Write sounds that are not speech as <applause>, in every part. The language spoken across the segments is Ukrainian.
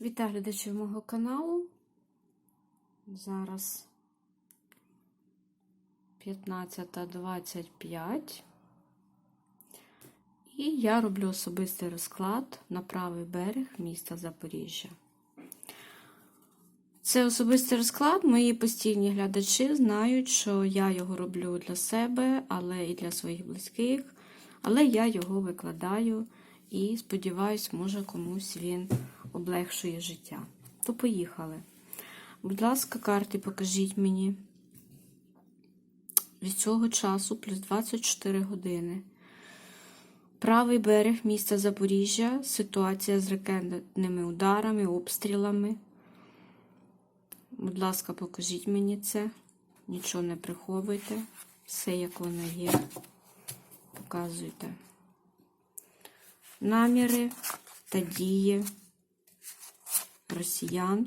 Вітаю глядачів мого каналу. Зараз 15.25. І я роблю особистий розклад на правий берег міста Запоріжжя. Це особистий розклад. Мої постійні глядачі знають, що я його роблю для себе, але і для своїх близьких. Але я його викладаю і сподіваюсь, може комусь він облегшує життя. То поїхали. Будь ласка, карти покажіть мені. Від цього часу плюс 24 години. Правий берег міста Запоріжжя. Ситуація з ракетними ударами, обстрілами. Будь ласка, покажіть мені це. Нічого не приховуйте. Все, як воно є. Показуйте. Наміри та дії росіян.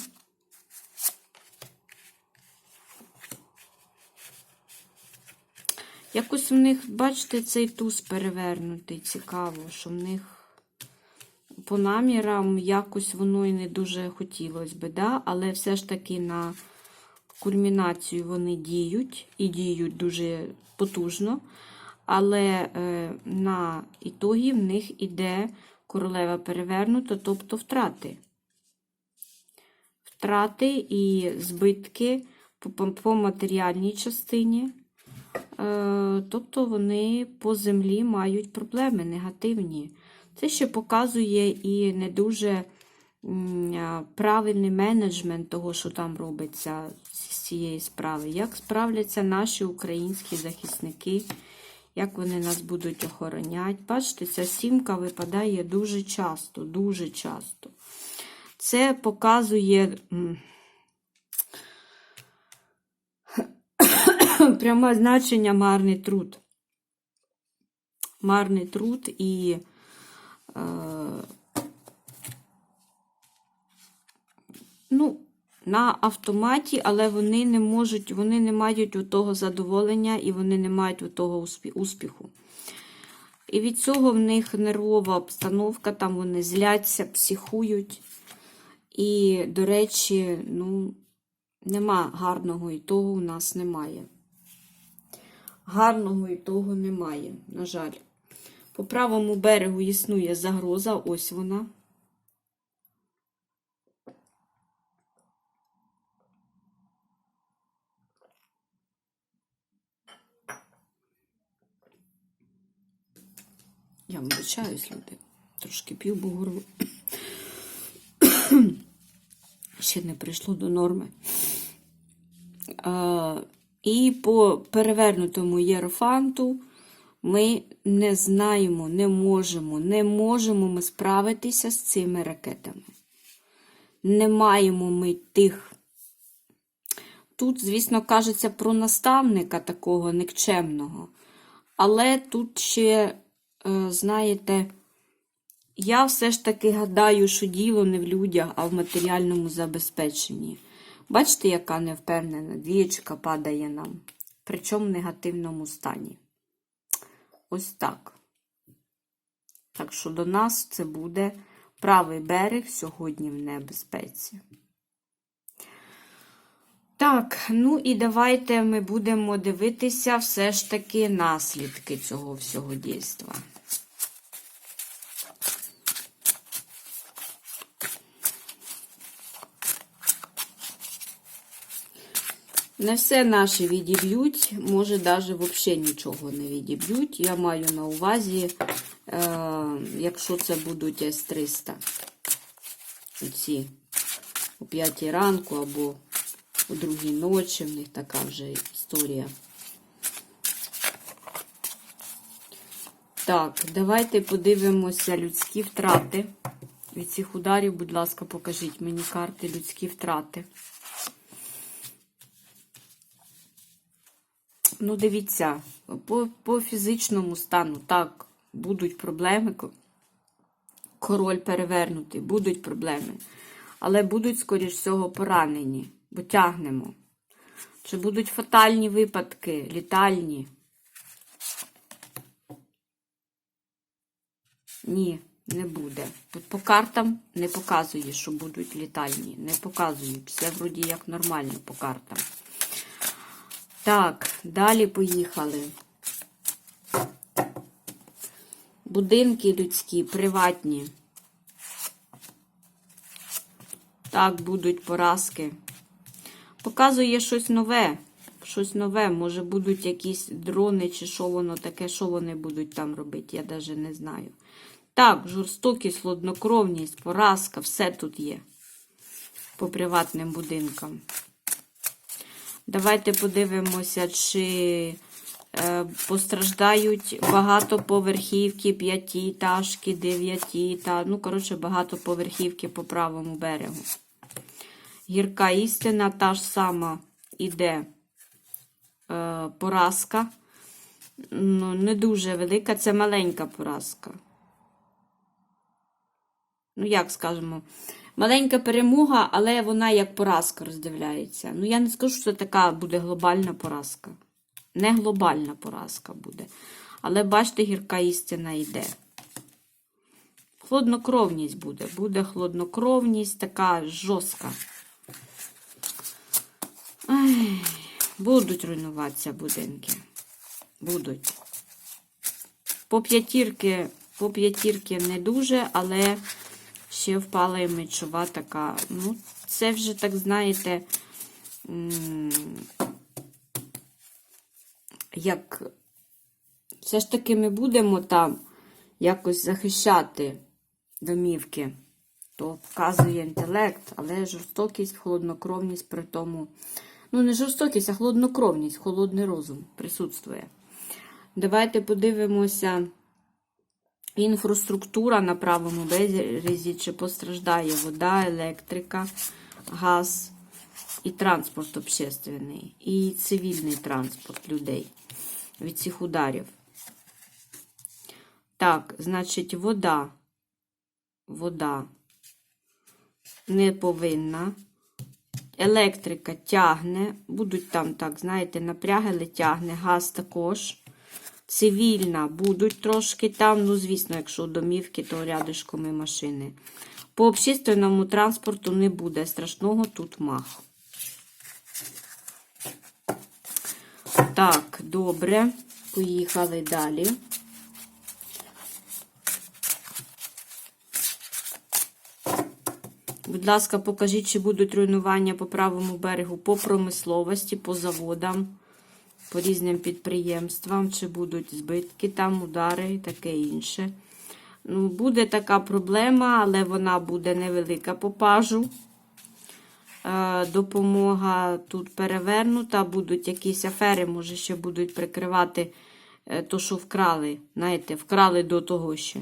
Якось у них, бачите, цей туз перевернутий. Цікаво, що в них по намірам якось воно і не дуже хотілося би, да? але все ж таки на кульмінацію вони діють і діють дуже потужно. Але е, на ітогі в них іде королева перевернута, тобто втрати. Втрати і збитки по, матеріальній частині. Е, тобто вони по землі мають проблеми негативні. Це ще показує і не дуже правильний менеджмент того, що там робиться з цієї справи. Як справляться наші українські захисники, як вони нас будуть охороняти. Бачите, ця сімка випадає дуже часто, дуже часто. Це показує <coughs> пряме значення марний труд. Марний труд і е, ну, на автоматі, але вони не можуть, вони не мають у того задоволення і вони не мають у того успіху. І від цього в них нервова обстановка, там вони зляться, психують. І, до речі, ну, нема гарного і того у нас немає. Гарного і того немає, на жаль. По правому берегу існує загроза, ось вона. Я вибачаюсь, люди. Трошки бо ще не прийшло до норми. І по перевернутому єрофанту ми не знаємо, не можемо, не можемо ми справитися з цими ракетами. Не маємо ми тих. Тут, звісно, кажеться про наставника такого никчемного. Але тут ще, е, знаєте, я все ж таки гадаю, що діло не в людях, а в матеріальному забезпеченні. Бачите, яка невпевнена двієчка падає нам, причому в негативному стані. Ось так. Так що до нас це буде правий берег сьогодні в небезпеці. Так, ну і давайте ми будемо дивитися все ж таки наслідки цього всього дійства. Не все наші відіб'ють, може навіть взагалі нічого не відіб'ють. Я маю на увазі, е, якщо це будуть С-300. Оці о 5 ранку або у другій ночі, в них така вже історія. Так, давайте подивимося людські втрати. Від цих ударів, будь ласка, покажіть мені карти людські втрати. Ну, дивіться, по, по фізичному стану, так, будуть проблеми. Король перевернутий, будуть проблеми. Але будуть, скоріш всього, поранені, бо тягнемо. Чи будуть фатальні випадки, літальні? Ні, Не буде. По картам не показує, що будуть літальні. Не показують. Все вроді як нормально по картам. Так, далі поїхали. Будинки людські, приватні. Так, будуть поразки. Показує щось нове. Щось нове. Може будуть якісь дрони, чи що воно таке, що вони будуть там робити, я навіть не знаю. Так, жорстокість, хладнокровність, поразка, все тут є. По приватним будинкам. Давайте подивимося, чи е, постраждають багатоповерхівки, п'ятиэтажки, дев'яті та, ну, коротше, багатоповерхівки по правому берегу. Гірка істина та ж сама іде е, поразка. Ну, не дуже велика, це маленька поразка. Ну, як скажемо, маленька перемога, але вона як поразка роздивляється. Ну, я не скажу, що це така буде глобальна поразка. Не глобальна поразка буде. Але бачите, гірка істина йде. Хладнокровність буде. Буде хладнокровність така жорстка. Будуть руйнуватися будинки. Будуть. По п'ятірки, по п'ятірки не дуже, але ще впала і мечова така. Ну, це вже, так знаєте, як все ж таки ми будемо там якось захищати домівки, то вказує інтелект, але жорстокість, холоднокровність при тому. Ну, не жорстокість, а холоднокровність, холодний розум присутствує. Давайте подивимося. Інфраструктура на правому березі, чи постраждає вода, електрика, газ і транспорт общественний, і цивільний транспорт людей від цих ударів. Так, значить, вода. Вода не повинна. Електрика тягне, будуть там, так, знаєте, напряги, але тягне, газ також. Цивільна будуть трошки там, ну, звісно, якщо домівки, то рядишком і машини. По общественному транспорту не буде страшного тут маху. Так, добре. Поїхали далі. Будь ласка, покажіть, чи будуть руйнування по правому берегу по промисловості, по заводам, по різним підприємствам, чи будуть збитки, там, удари і таке інше. Ну, Буде така проблема, але вона буде невелика по пажу. Е, допомога тут перевернута, будуть якісь афери, може, ще будуть прикривати е, то, що вкрали. Знаєте, вкрали до того ще.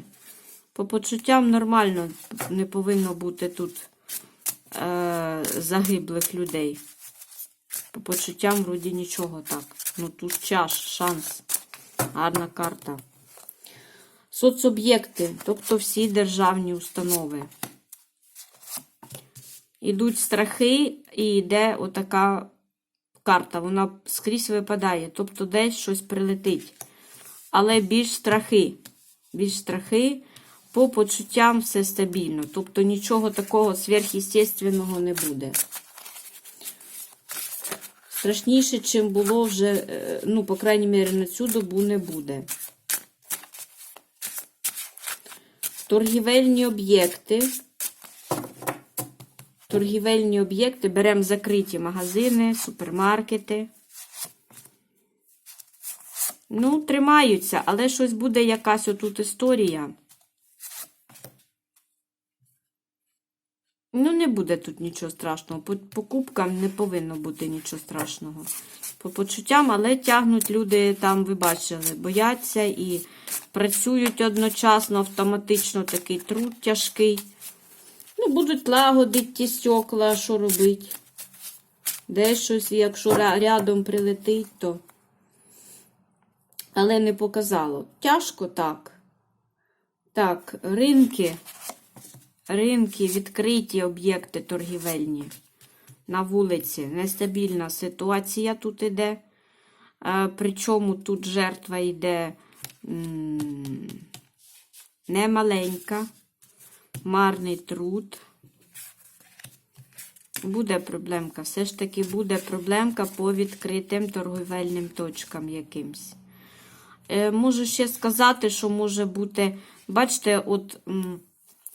По почуттям нормально не повинно бути тут е, загиблих людей. По почуттям, вроді, нічого так. Ну, тут час, шанс. Гарна карта. Соцоб'єкти, тобто всі державні установи. Ідуть страхи, і йде отака карта. Вона скрізь випадає, тобто десь щось прилетить. Але більш страхи. Більш страхи. По почуттям все стабільно. Тобто нічого такого сверхъестественного не буде. Страшніше, чим було вже, е, ну, по крайній мірі, на цю добу не буде. Торгівельні об'єкти. Торгівельні об'єкти. Беремо закриті магазини, супермаркети. Ну, тримаються, але щось буде якась отут історія. Ну, не буде тут нічого страшного. По покупкам не повинно бути нічого страшного. По почуттям, але тягнуть люди там, ви бачили, бояться і працюють одночасно, автоматично такий труд тяжкий. Ну, будуть лагодити ті стекла, що робить. Де щось, якщо рядом прилетить, то. Але не показало. Тяжко так. Так, ринки. Ринки, відкриті об'єкти торгівельні. На вулиці. Нестабільна ситуація тут іде. Причому тут жертва йде не маленька, марний труд. Буде проблемка. Все ж таки буде проблемка по відкритим торговельним точкам якимсь. Е, можу ще сказати, що може бути. Бачите, от.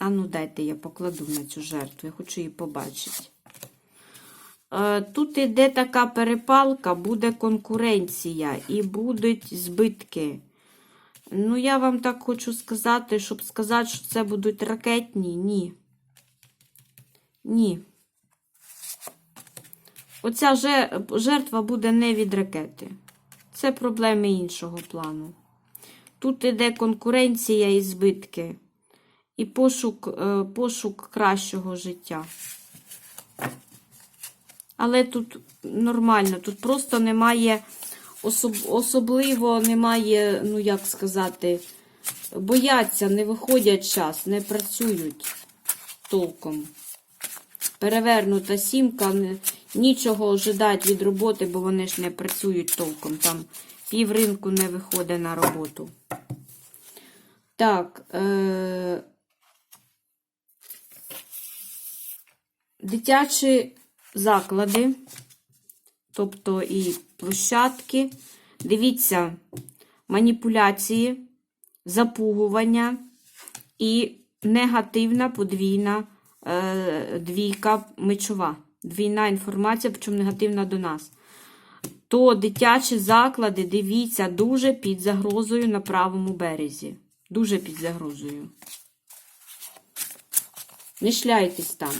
А ну дайте я покладу на цю жертву, я хочу її побачити. Е, Тут іде така перепалка, буде конкуренція і будуть збитки. Ну, я вам так хочу сказати, щоб сказати, що це будуть ракетні. Ні. Ні. Оця жертва буде не від ракети. Це проблеми іншого плану. Тут іде конкуренція і збитки, і пошук, е, пошук кращого життя. Але тут нормально, тут просто немає, особ, особливо немає, ну як сказати, бояться, не виходять час, не працюють толком. Перевернута сімка, нічого ожидати від роботи, бо вони ж не працюють толком. Там пів не виходить на роботу. Так. Е- дитячі заклади, тобто і площадки. Дивіться, маніпуляції, запугування і негативна подвійна е, двійка мечова. Двійна інформація, причому негативна до нас. То дитячі заклади, дивіться, дуже під загрозою на правому березі. Дуже під загрозою. Не шляйтесь там.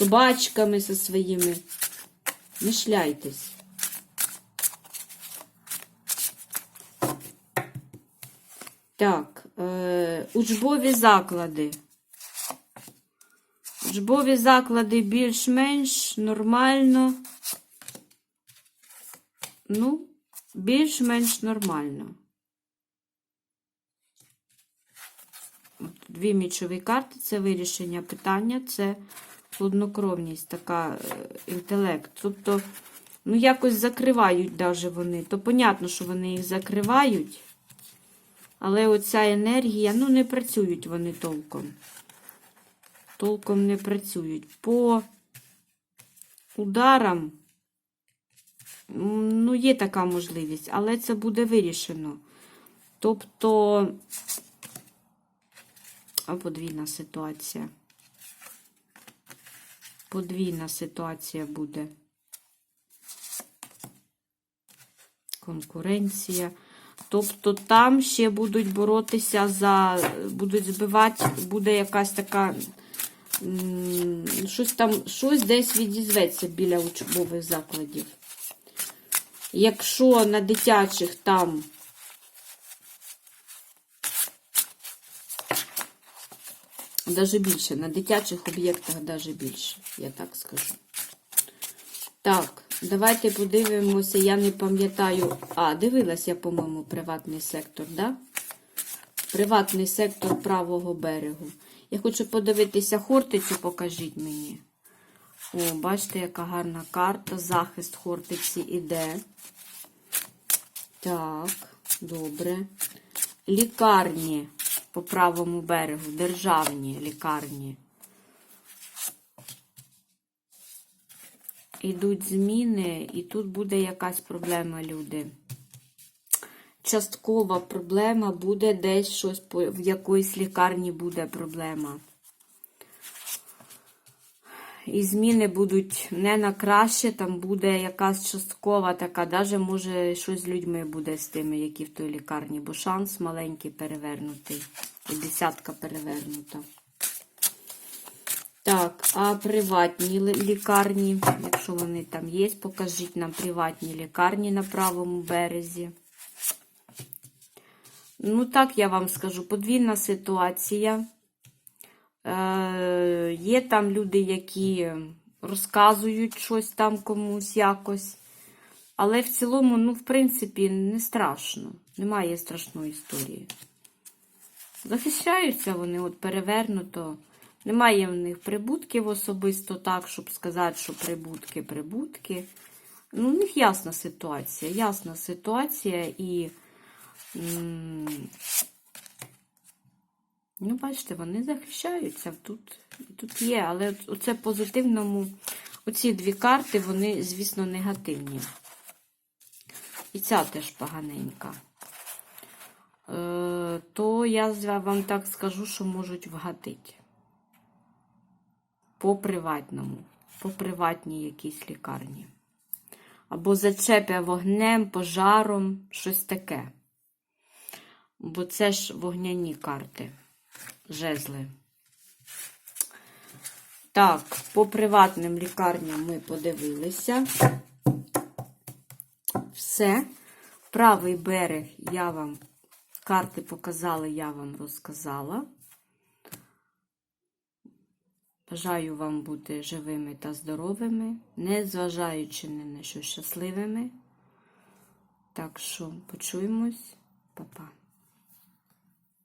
Собачками зі своїми. Не шляйтесь. Так, е, учбові заклади. Учбові заклади більш-менш нормально. Ну, більш-менш нормально. Дві мічові карти це вирішення питання, це хладнокровність, така е, інтелект. Тобто, ну, якось закривають даже вони. То понятно, що вони їх закривають, але оця енергія, ну, не працюють вони толком. Толком не працюють. По ударам, ну, є така можливість, але це буде вирішено. Тобто, подвійна ситуація. Подвійна ситуація буде. Конкуренція. Тобто там ще будуть боротися за, будуть збивати, буде якась така, щось там, щось десь відізветься біля учбових закладів. Якщо на дитячих там Даже більше. На дитячих об'єктах даже більше, я так скажу. Так, давайте подивимося. Я не пам'ятаю. А, дивилась я, по-моєму, приватний сектор, да? Приватний сектор правого берегу. Я хочу подивитися Хортицю, покажіть мені. О, бачите, яка гарна карта. Захист Хортиці іде. Так, добре. Лікарні по правому берегу, державні лікарні. Ідуть зміни, і тут буде якась проблема, люди. Часткова проблема буде десь щось, в якоїсь лікарні буде проблема. І зміни будуть не на краще, там буде якась часткова така, навіть може щось з людьми буде з тими, які в той лікарні, бо шанс маленький перевернутий. І десятка перевернута. Так, а приватні лікарні, якщо вони там є, покажіть нам приватні лікарні на правому березі. Ну, так я вам скажу, подвійна ситуація. Е, є там люди, які розказують щось там комусь якось. Але в цілому, ну, в принципі, не страшно. Немає страшної історії. Захищаються вони, от перевернуто. Немає в них прибутків особисто так, щоб сказати, що прибутки, прибутки. Ну, у них ясна ситуація. Ясна ситуація і М, Ну, бачите, вони захищаються. Тут, тут є, але оце позитивному. Оці дві карти, вони, звісно, негативні. І ця теж поганенька. Е, то я вам так скажу, що можуть вгатити. По приватному, по приватній якійсь лікарні. Або зачепя вогнем, пожаром, щось таке. Бо це ж вогняні карти, жезли. Так, по приватним лікарням ми подивилися. Все. Правий берег я вам карти показала, я вам розказала. Бажаю вам бути живими та здоровими, не зважаючи ні на що щасливими. Так що почуємось, Па-па.